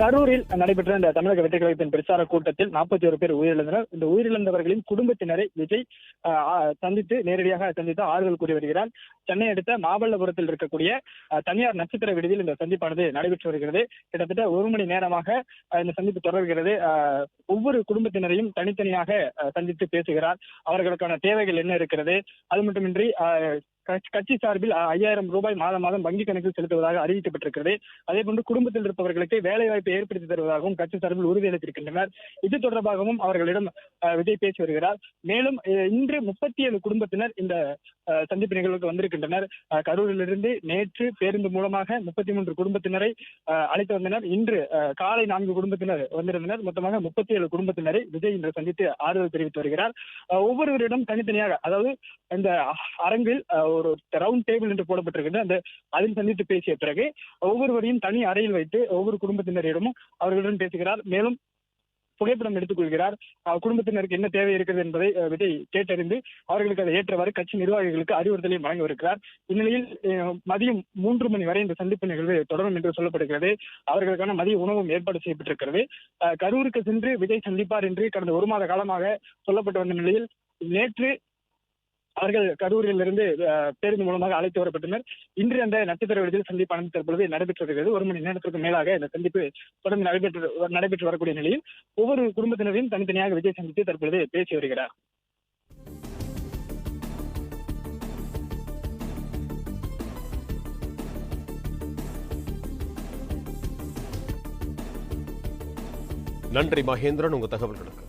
கரூரில் நடைபெற்ற இந்த தமிழக வெற்றி கழகத்தின் பிரச்சார கூட்டத்தில் நாற்பத்தி ஒரு பேர் உயிரிழந்தனர். இந்த உயிரிழந்தவர்களின் குடும்பத்தினரை விஜய் சந்தித்து நேரடியாக சந்தித்து ஆறுதல் கூறி வருகிறார். சென்னை அடுத்த மாமல்லபுரத்தில் இருக்கக்கூடிய தனியார் நட்சத்திர விடுதியில் இந்த சந்திப்பானது நடைபெற்று வருகிறது. கிட்டத்தட்ட ஒரு மணி நேரமாக இந்த சந்திப்பு தொடர்கிறது. ஒவ்வொரு குடும்பத்தினரையும் தனித்தனியாக சந்தித்து பேசுகிறார். அவர்களுக்கான தேவைகள் என்ன இருக்கிறது? அது மட்டுமின்றி கட்சி- கட்சி சார்பில் ஐயாயிரம் ரூபாய் மாதம் மாதம் வங்கி கணக்கில் செலுத்துவதாக அறிவிக்கப்பட்டிருக்கிறது. அதே போன்று குடும்பத்தில் இருப்பவர்களுக்கு வேலை வாய்ப்பை ஏற்படுத்தி தருவதாகவும் கட்சி சார்பில் உறுதியளித்திருக்கின்றனர் இது தொடர்பாகவும் அவர்களிடம் விஜய் பேசி வருகிறார். மேலும் இன்று முப்பத்தி ஏழு குடும்பத்தினர் இந்த சந்திப்பு நிகழ்வுக்கு வந்திருக்கின்றனர். கரூரிலிருந்து நேற்று பேருந்து மூலமாக முப்பத்தி மூன்று குடும்பத்தினரை அஹ், அழைத்து வந்தனர். இன்று காலை நான்கு குடும்பத்தினர் வந்திருந்தனர். மொத்தமாக முப்பத்தி ஏழு குடும்பத்தினரை விஜய் இன்று சந்தித்து ஆறுதல் தெரிவித்து வருகிறார். ஒவ்வொருவரிடம் தனித்தனியாக அதாவது இந்த அரங்கில் ஒரு ரவுண்ட் டேபிள் என்று போடப்பட்டிருக்கிறது. அந்த அதில் சந்தித்து பேசிய பிறகு ஒவ்வொருவரையும் தனி அறையில் வைத்து ஒவ்வொரு குடும்பத்தினரிடமும் அவர்களுடன் பேசுகிறார். மேலும் புகைப்படம் எடுத்துக் கொள்கிறார் குடும்பத்தினருக்கு என்ன தேவை இருக்கிறது என்பதை விஜய் கேட்டறிந்து அவர்களுக்கு அதை ஏற்றவாறு கட்சி நிர்வாகிகளுக்கு அறிவுறுத்தலையும் வழங்கவிருக்கிறார் இந்நிலையில் மதியம் மூன்று மணி வரை இந்த சந்திப்பு நிகழ்வு தொடரும் என்று சொல்லப்படுகிறது. அவர்களுக்கான மதிய உணவும் ஏற்பாடு செய்யப்பட்டிருக்கிறது. கரூருக்கு சென்று விஜய் சந்திப்பார் என்று கடந்த ஒரு மாத காலமாக சொல்லப்பட்டு வந்த நிலையில் நேற்று அவர்கள் கரூரிலிருந்து பேருந்து மூலமாக அழைத்து வரப்பட்டனர். இன்று அந்த நட்சத்திர விடுதியில் சந்திப்பானது தற்பொழுது நடைபெற்று வருகிறது ஒரு மணி நேரத்திற்கு மேலாக இந்த சந்திப்பு தொடர்ந்து நடைபெற்று நடைபெற்று வரக்கூடிய நிலையில் ஒவ்வொரு குடும்பத்தினரையும் தனித்தனியாக விஜய் சந்தித்து தற்பொழுது பேசி வருகிறார். நன்றி மகேந்திரன் உங்க தகவல்களுக்கு.